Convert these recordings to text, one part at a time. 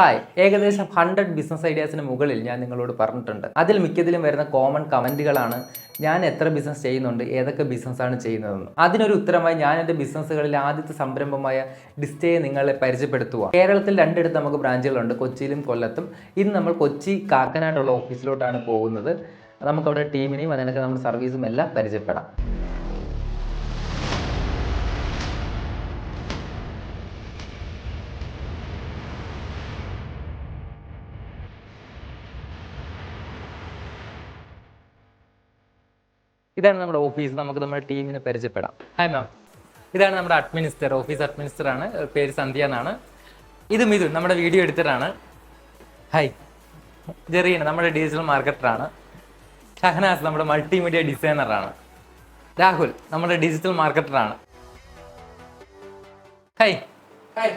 Hi ഏകദേശം hundred business ഐഡിയാസിന് മുകളിൽ ഞാൻ നിങ്ങളോട് പറഞ്ഞിട്ടുണ്ട്. അതിൽ മിക്കതിലും വരുന്ന കോമൺ കമന്റുകളാണ് ഞാൻ എത്ര ബിസിനസ് ചെയ്യുന്നുണ്ട് ഏതൊക്കെ ബിസിനസ്സാണ് ചെയ്യുന്നതെന്ന്. അതിനൊരു ഉത്തരമായി ഞാൻ എന്റെ ബിസിനസ്സുകളിൽ ആദ്യത്തെ സംരംഭമായ ഡിസ്റ്റയെ നിങ്ങളെ പരിചയപ്പെടുത്തുക കേരളത്തിൽ രണ്ടിടത്ത് നമുക്ക് ബ്രാഞ്ചുകളുണ്ട് കൊച്ചിയിലും കൊല്ലത്തും. ഇന്ന് നമ്മൾ കൊച്ചി കാക്കനാടുള്ള ഓഫീസിലോട്ടാണ് പോകുന്നത്. നമുക്കവിടെ ടീമിനെയും അതിനൊക്കെ നമ്മുടെ സർവീസും എല്ലാം പരിചയപ്പെടാം. ഇതാണ് നമ്മുടെ ഓഫീസ്. നമുക്ക് നമ്മുടെ ടീമിനെ പരിചയപ്പെടാം. ഹായ് മാം ഇതാണ് നമ്മുടെ അഡ്മിനിസ്റ്റർ ഓഫീസ് അഡ്മിനിസ്റ്റർ ആണ് പേര് സന്ധ്യ എന്നാണ്. ഇത് മിഥുൻ നമ്മുടെ വീഡിയോ എഡിറ്ററാണ്. ഹായ് ജെറിയൻ നമ്മുടെ ഡിജിറ്റൽ മാർക്കറ്ററാണ് ഷഹനാസ് നമ്മുടെ മൾട്ടിമീഡിയ ഡിസൈനർ ആണ്. രാഹുൽ നമ്മുടെ ഡിജിറ്റൽ മാർക്കറ്റർ ആണ്. ഹായ് ഹായ്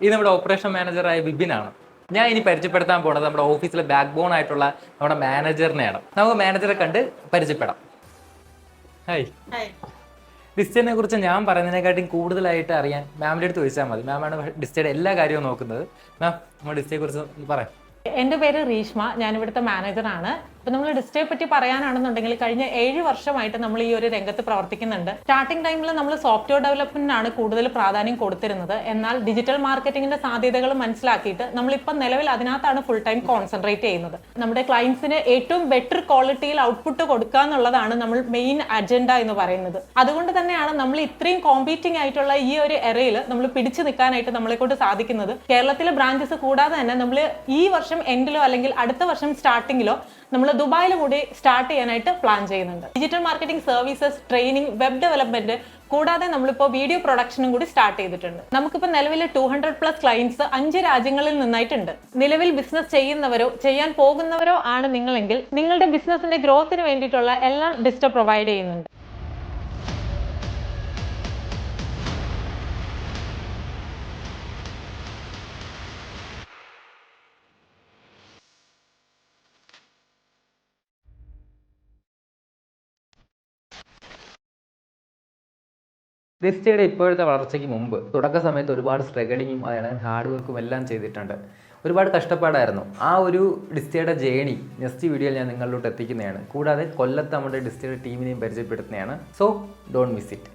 ഇത് നമ്മുടെ ഓപ്പറേഷൻ മാനേജറായ ബിബിനാണ് ഞാൻ ഇനി പരിചയപ്പെടുത്താൻ പോണത് നമ്മുടെ ഓഫീസിലെ ബാക്ക് ബോൺ ആയിട്ടുള്ള നമ്മുടെ മാനേജറിനെയാണ് നമുക്ക് മാനേജറെ കണ്ട് പരിചയപ്പെടാം. ഹായ് ഡിസ്റ്റേനെ കുറിച്ച് ഞാൻ പറയുന്നതിനെക്കാട്ടും കൂടുതലായിട്ട് അറിയാൻ മാമിന്റെ അടുത്ത് ചോദിച്ചാൽ മതി. മാമാണ് ഡിസ്റ്റയുടെ എല്ലാ കാര്യവും നോക്കുന്നത്. മാം നമ്മുടെ ഡിസ്റ്റയെ കുറിച്ച് പറയാം എന്റെ പേര് റീഷ്മ ഇവിടുത്തെ മാനേജറാണ് ഇപ്പൊ നമ്മൾ ഡിസ്റ്റേ പറ്റി പറയാനാണെന്നുണ്ടെങ്കിൽ കഴിഞ്ഞ ഏഴ് വർഷമായിട്ട് നമ്മൾ ഈ ഒരു രംഗത്ത് പ്രവർത്തിക്കുന്നുണ്ട്. സ്റ്റാർട്ടിംഗ് ടൈമിൽ നമ്മൾ സോഫ്റ്റ്വെയർ ഡെവലപ്മെന്റിനാണ് കൂടുതൽ പ്രാധാന്യം കൊടുത്തിരുന്നത്. എന്നാൽ ഡിജിറ്റൽ മാർക്കറ്റിംഗിന്റെ സാധ്യതകൾ മനസ്സിലാക്കിയിട്ട് നമ്മളിപ്പോൾ നിലവിൽ അതിനകത്താണ് ഫുൾ ടൈം കോൺസെൻട്രേറ്റ് ചെയ്യുന്നത്. നമ്മുടെ ക്ലയൻസിന് ഏറ്റവും ബെറ്റർ ക്വാളിറ്റിയിൽ ഔട്ട്പുട്ട് കൊടുക്കുക എന്നുള്ളതാണ് നമ്മൾ മെയിൻ അജണ്ട എന്ന് പറയുന്നത്. അതുകൊണ്ട് തന്നെയാണ് നമ്മൾ ഇത്രയും കോമ്പീറ്റിംഗ് ആയിട്ടുള്ള ഈ ഒരു എറയിൽ നമ്മൾ പിടിച്ചു നിൽക്കാനായിട്ട് നമ്മളെ കൊണ്ട് സാധിക്കുന്നത്. കേരളത്തിലെ ബ്രാഞ്ചസ് കൂടാതെ തന്നെ നമ്മൾ ഈ വർഷം എൻഡിലോ അല്ലെങ്കിൽ അടുത്ത വർഷം സ്റ്റാർട്ടിങ്ങിലോ നമ്മൾ ദുബായിൽ കൂടി സ്റ്റാർട്ട് ചെയ്യാനായിട്ട് പ്ലാൻ ചെയ്യുന്നുണ്ട്. Digital marketing services training web development കൂടാതെ നമ്മളിപ്പോൾ വീഡിയോ പ്രൊഡക്ഷനും കൂടി സ്റ്റാർട്ട് ചെയ്തിട്ടുണ്ട്. നമുക്കിപ്പോൾ നിലവിൽ ടു ഹൺഡ്രഡ് പ്ലസ് ക്ലയൻസ് അഞ്ച് രാജ്യങ്ങളിൽ നിന്നായിട്ടുണ്ട്. നിലവിൽ ബിസിനസ് ചെയ്യുന്നവരോ ചെയ്യാൻ പോകുന്നവരോ ആണ് നിങ്ങളെങ്കിൽ നിങ്ങളുടെ ബിസിനസിന്റെ ഗ്രോത്തിന് വേണ്ടിയിട്ടുള്ള എല്ലാം ഡിസ്റ്റോ പ്രൊവൈഡ് ചെയ്യുന്നുണ്ട്. ക്രിസ്റ്റയുടെ ഇപ്പോഴത്തെ വളർച്ചയ്ക്ക് മുമ്പ് തുടക്ക സമയത്ത് ഒരുപാട് സ്ട്രഗിളിങ്ങും അയാൾ ഹാർഡ് വർക്കും എല്ലാം ചെയ്തിട്ടുണ്ട്. ഒരുപാട് കഷ്ടപ്പാടായിരുന്നു. ആ ഒരു ഡിസ്റ്റയുടെ ജേണി നെക്സ്റ്റ് വീഡിയോയിൽ ഞാൻ നിങ്ങളിലോട്ട് എത്തിക്കുന്നതാണ്. കൂടാതെ കൊല്ലത്ത് നമ്മുടെ ഡിസ്റ്റയുടെ ടീമിനെയും പരിചയപ്പെടുത്തുന്നതാണ്. So don't miss it